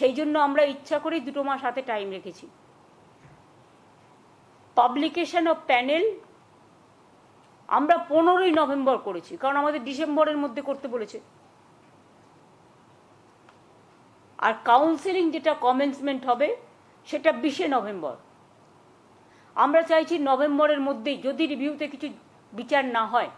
সেই জন্য আমরা ইচ্ছা করেই দুটো মাস হাতে টাইম রেখেছি। পাবলিকেশন অফ প্যানেল আমরা পনেরোই নভেম্বর করেছি, কারণ আমাদের ডিসেম্বরের মধ্যে করতে বলেছে। আর কাউন্সিলিং যেটা কমেন্সমেন্ট হবে, সেটা বিশে নভেম্বর। আমরা চাইছি নভেম্বরের মধ্যেই যদি রিভিউতে কিছু বিচার না হয়,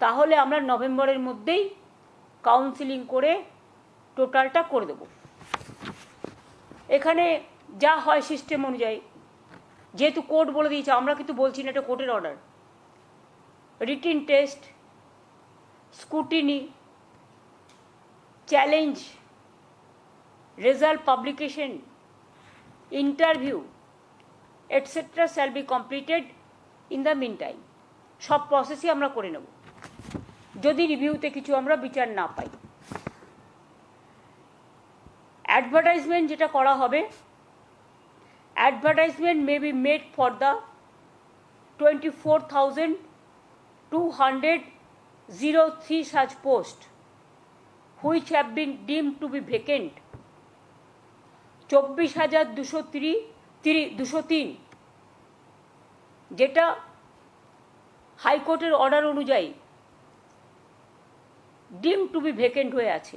তাহলে আমরা নভেম্বরের মধ্যেই কাউন্সিলিং করে টোটালটা করে দেব। এখানে যা হয় সিস্টেম অনুযায়ী। যেহেতু কোর্ট বলে দিয়েছে, আমরা কিন্তু বলছি না এটা কোর্টের order written test scrutiny challenge result publication interview etcetera shall be completed in the mean time সব প্রসেসই আমরা করে নেব। যদি রিভিউতে কিছু আমরা বিচার না পাই। অ্যাডভার্টাইজমেন্ট যেটা করা হবে advertisement may be made for the twenty four thousand two hundred zero three such post which have been deemed to be vacant চব্বিশ হাজার দুশো তিরি তিরি, দুশো তিন, যেটা হাইকোর্টের অর্ডার অনুযায়ী ডিম টু বি ভেকেন্ট হয়ে আছে।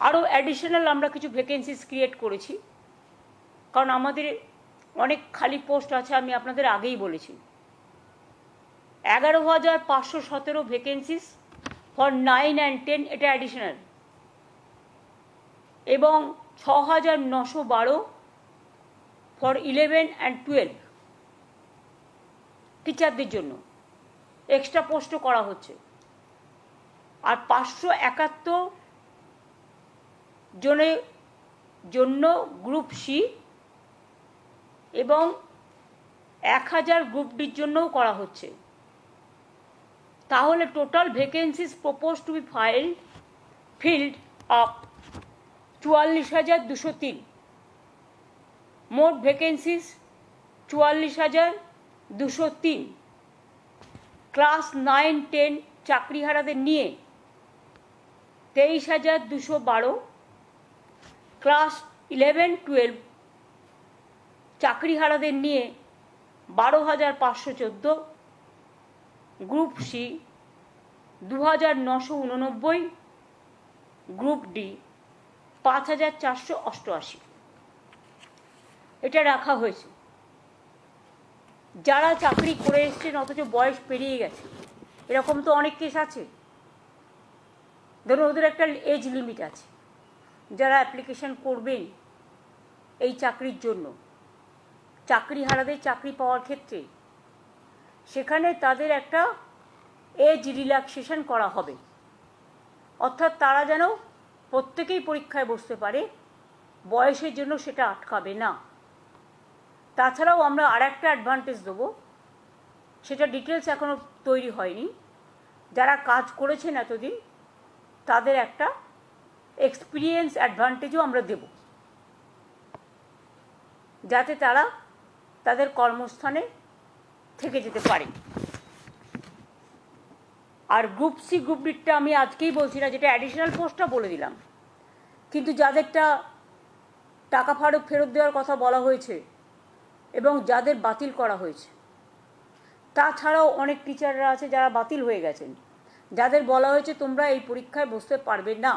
আরও অ্যাডিশনাল আমরা কিছু ভ্যাকেন্সিস ক্রিয়েট করেছি। কারণ আমাদের অনেক খালি পোস্ট আছে, আমি আপনাদের আগেই বলেছি। এগারো হাজার পাঁচশো সতেরো vacancies for nine and ten এটা অ্যাডিশনাল এবং ছ হাজার নশো বারো ফর ইলেভেন অ্যান্ড টুয়েলভ টিচারদের জন্য। এক্সট্রা পোস্টও করা হচ্ছে। আর পাঁচশো একাত্তর জনের জন্য গ্রুপ সি এবং এক হাজার গ্রুপ ডির জন্যও করা হচ্ছে। তাহলে total vacancies propose to be filed filled up চুয়াল্লিশ হাজার দুশো তিন। মোট ভ্যাকেন্সিস চুয়াল্লিশ হাজার দুশো তিন। ক্লাস নাইন টেন চাকরিহারাদের নিয়ে তেইশ হাজার দুশো বারো। ক্লাস ইলেভেন, টুয়েলভ চাকরিহারাদের নিয়ে বারো হাজার পাঁচশো চোদ্দ, গ্রুপ সি দু হাজার নশো উননব্বই, গ্রুপ ডি পাঁচ হাজার চারশো অষ্টআশি। এটা রাখা হয়েছে। যারা চাকরি করে এসছেন, অথচ বয়স পেরিয়ে গেছে, এরকম তো অনেক কেস আছে। ধরুন ওদের একটা এজ লিমিট আছে। যারা অ্যাপ্লিকেশন করবেন এই চাকরির জন্য, চাকরি হারাদের চাকরি পাওয়ার ক্ষেত্রে, সেখানে তাদের একটা এজ রিল্যাক্সেশন করা হবে। অর্থাৎ তারা যেন প্রত্যেকেই পরীক্ষায় বসতে পারে, বয়সের জন্য সেটা আটকাবে না। তাছাড়াও আমরা আর একটা অ্যাডভান্টেজ দেবো, সেটা ডিটেলস এখনও তৈরি হয়নি। যারা কাজ করেছেন এতদিন, তাদের একটা এক্সপিরিয়েন্স অ্যাডভান্টেজও আমরা দেব। যাতে তারা তাদের কর্মস্থানে থেকে যেতে পারে। আর গ্রুপ সি গ্রুপ ডিটটা আমি আজকেই বলছি না, যেটা অ্যাডিশনাল পোস্টটা বলে দিলাম। কিন্তু যাদেরটা টাকা ফারুক ফেরত দেওয়ার কথা বলা হয়েছে এবং যাদের বাতিল করা হয়েছে, তাছাড়াও অনেক টিচাররা আছে যারা বাতিল হয়ে গেছেন। যাদের বলা হয়েছে তোমরা এই পরীক্ষায় বসতে পারবে না।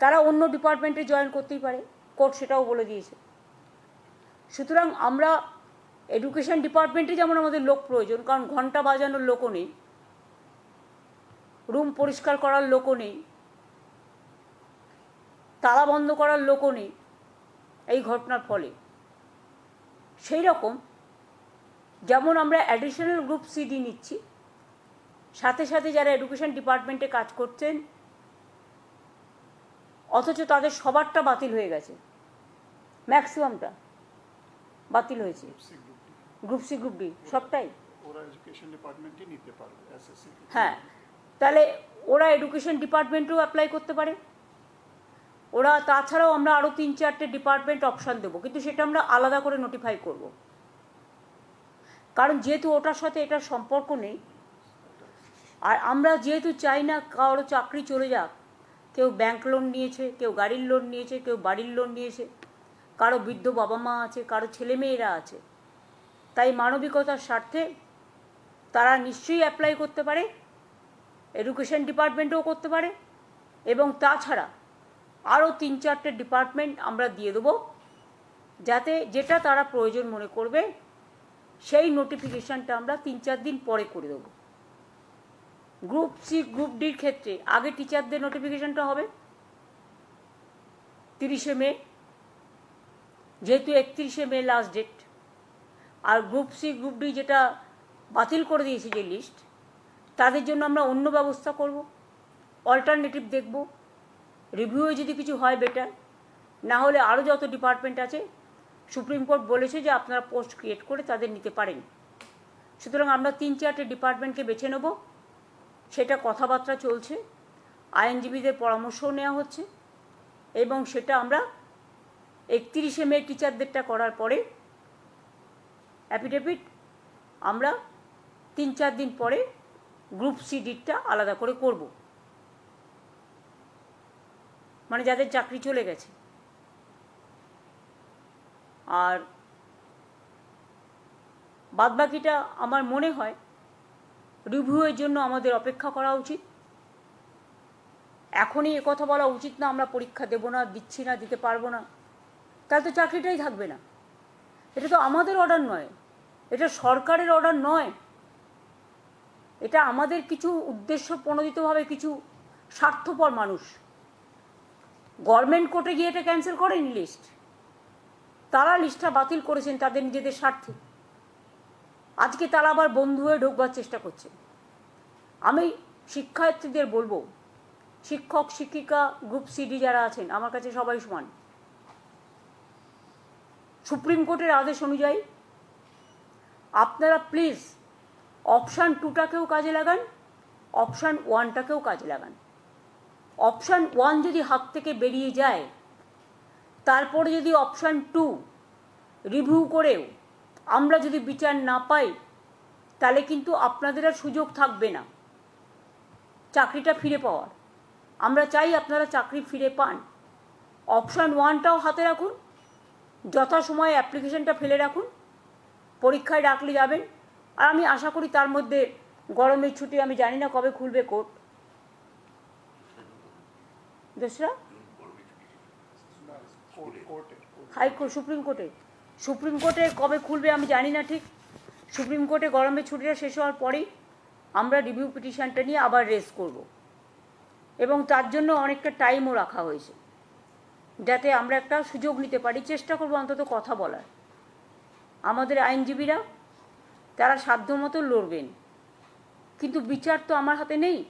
তারা অন্য ডিপার্টমেন্টে জয়েন করতেই পারে। কোর্ট সেটাও বলে দিয়েছে। সুতরাং আমরা এডুকেশন ডিপার্টমেন্টে যেমন আমাদের লোক প্রয়োজন, কারণ ঘণ্টা বাজানোর লোকও নেই রুম পরিষ্কার করার লোকও নেই, তালা বন্ধ করার লোকও নেই, এই ঘটনার ফলে। সেই রকম যেমন আমরা অ্যাডিশনাল গ্রুপ সিডি নিচ্ছি, সাথে সাথে যারা এডুকেশন ডিপার্টমেন্টে কাজ করছেন অথচ তাদের সবারটা বাতিল হয়ে গেছে। ম্যাক্সিমামটা বাতিল হয়েছে। গ্রুপ সি গ্রুপ ডি সবটাই। হ্যাঁ। তাহলে ওরা এডুকেশন ডিপার্টমেন্টেও অ্যাপ্লাই করতে পারে। ওরা তাছাড়াও আমরা আরও তিন চারটে ডিপার্টমেন্ট অপশান দেবো কিন্তু সেটা আমরা আলাদা করে নোটিফাই করব। কারণ যেহেতু ওটার সাথে এটার সম্পর্ক নেই আর আমরা যেহেতু চাই না কারও চাকরি চলে যাক কেউ ব্যাংক লোন নিয়েছে, কেউ গাড়ির লোন নিয়েছে, কেউ বাড়ির লোন নিয়েছে। কারও বৃদ্ধ বাবা মা আছে, কারও ছেলে মেয়েরা আছে। তাই মানবিকতার স্বার্থে তারা নিশ্চয়ই অ্যাপ্লাই করতে পারে এডুকেশন ডিপার্টমেন্টেও করতে পারে, এবং তাছাড়া আরও তিন চারটে ডিপার্টমেন্ট আমরা দিয়ে দেবো, যাতে যেটা তারা প্রয়োজন মনে করবে, সেই নোটিফিকেশানটা আমরা তিন চার দিন পরে করে দেবো। গ্রুপ সি গ্রুপ ডির ক্ষেত্রে, আগে টিচারদের নোটিফিকেশানটা হবে তিরিশে মে, যেহেতু একত্রিশে মে লাস্ট ডেট আর গ্রুপ সি গ্রুপ ডি যেটা বাতিল করে দিয়েছে যে লিস্ট তাদের জন্য আমরা অন্য ব্যবস্থা করব অল্টারনেটিভ দেখব রিভিউয়ে যদি কিছু হয় বেটার না হলে আরও যত ডিপার্টমেন্ট আছে, সুপ্রিম কোর্ট বলেছে যে আপনারা পোস্ট ক্রিয়েট করে তাদের নিতে পারেন। সুতরাং আমরা তিন চারটে ডিপার্টমেন্টকে বেছে নেব। সেটা কথাবার্তা চলছে, আইনজীবীদের পরামর্শও নেওয়া হচ্ছে, এবং সেটা আমরা একত্রিশে মে টিচারদেরটা করার পরে অ্যাফিডেভিট আমরা তিন চার দিন পরে গ্রুপ সি ডিটটা আলাদা করে করব। মানে যাদের চাকরি চলে গেছে। আর বাদবাকিটা আমার মনে হয় রিভিউয়ের জন্য আমাদের অপেক্ষা করা উচিত। এখনই কথা বলা উচিত না, আমরা পরীক্ষা দেবো না, দিচ্ছি না, দিতে পারব না। তাহলে তো চাকরিটাই থাকবে না। এটা তো আমাদের অর্ডার নয়। এটা সরকারের অর্ডার নয়। এটা আমাদের কিছু উদ্দেশ্য প্রণোদিতভাবে কিছু স্বার্থপর মানুষ। গভর্নমেন্ট কোর্টে গিয়ে এটা ক্যান্সেল করেনি লিস্ট তারা লিস্টটা বাতিল করেছেন তাদের নিজেদের স্বার্থে। আজকে তারা আবার বন্ধু হয়ে ঢুকবার চেষ্টা করছে। আমি শিক্ষার্থীদের বলব, শিক্ষক, শিক্ষিকা গ্রুপ সিডি যারা আছেন, আমার কাছে সবাই সমান। সুপ্রিম কোর্টের আদেশ অনুযায়ী আপনারা প্লিজ অপশান টুটাকেও কাজে লাগান অপশান ওয়ানটাকেও কাজে লাগান। অপশান ওয়ান যদি হাত থেকে বেরিয়ে যায়, তারপরে যদি অপশান টু রিভিউ করেও আমরা যদি বিচার না পাই তাহলে কিন্তু আপনাদের আর সুযোগ থাকবে না। চাকরিটা ফিরে পাওয়ার। আমরা চাই আপনারা চাকরি ফিরে পান। অপশান ওয়ানটাও হাতে রাখুন। যথাসময়ে অ্যাপ্লিকেশনটা ফেলে রাখুন। পরীক্ষায় ডাকলে যাবেন। আর আমি আশা করি তার মধ্যে গরমের ছুটি আমি জানি না কবে খুলবে কোর্ট। দোসরা? কোর্টে হাইকোর্ট সুপ্রিম কোর্টে? সুপ্রিম কোর্টে কবে খুলবে আমি জানি না ঠিক। সুপ্রিম কোর্টে গরমের ছুটিটা শেষ হওয়ার পরেই আমরা রিভিউ পিটিশনটা নিয়ে আবার রেস করব। এবং তার জন্য অনেকটা টাইমও রাখা হয়েছে। যাতে আমরা একটা সুযোগ নিতে পারি, চেষ্টা করব অন্তত কথা বলার। আমাদের আইনজীবীরা, তারা সাধ্যমতো লড়বেন। কিন্তু বিচার তো আমার হাতে নেই।